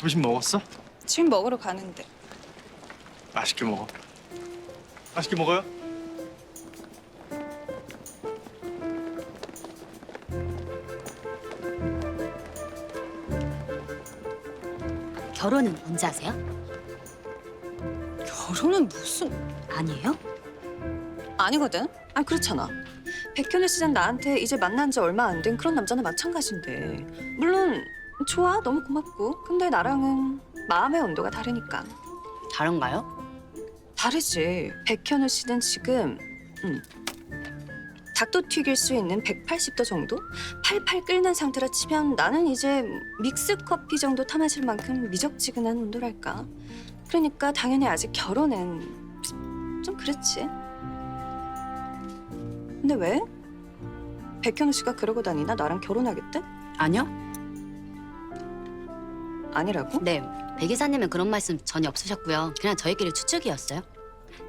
점심 먹었어? 지금 먹으러 가는데. 맛있게 먹어. 맛있게 먹어요. 결혼은 언제 하세요? 결혼은 무슨 아니에요? 아니거든. 아 그렇잖아. 백현우 씨는 나한테 이제 만난 지 얼마 안 된 그런 남자나 마찬가지인데 물론 좋아 너무 고맙고 근데 나랑은 마음의 온도가 다르니까 다른가요? 다르지. 백현우 씨는 지금 음, 닭도 튀길 수 있는 180도 정도 팔팔 끓는 상태라 치면 나는 이제 믹스 커피 정도 타 마실 만큼 미적지근한 온도랄까. 그러니까 당연히 아직 결혼은 좀 그렇지. 근데 왜? 백현우 씨가 그러고 다니나 나랑 결혼하겠대? 아니요. 아니라고? 네. 백 이사님은 그런 말씀 전혀 없으셨고요. 그냥 저희끼리 추측이었어요.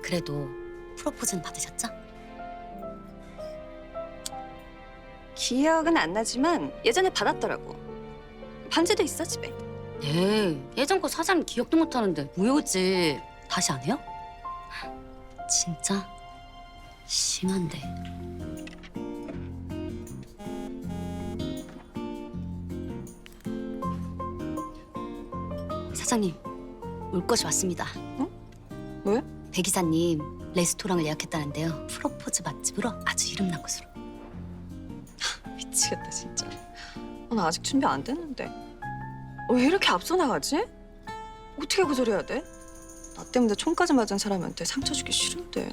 그래도 프로포즈는 받으셨죠? 기억은 안 나지만 예전에 받았더라고. 반지도 있어 집에. 네. 예전 거 사장 기억도 못 하는데 무효지. 다시 안 해요? 진짜 심한데. 사장님, 올 것이 왔습니다. 왜? 백 이사님 레스토랑을 예약했다는데요. 프로포즈 맛집으로 아주 이름난 곳으로. 미치겠다 진짜. 어, 나 아직 준비 안 됐는데. 어, 왜 이렇게 앞서 나가지? 어떻게 거절해야 돼? 나 때문에 총까지 맞은 사람한테 상처 주기 싫은데.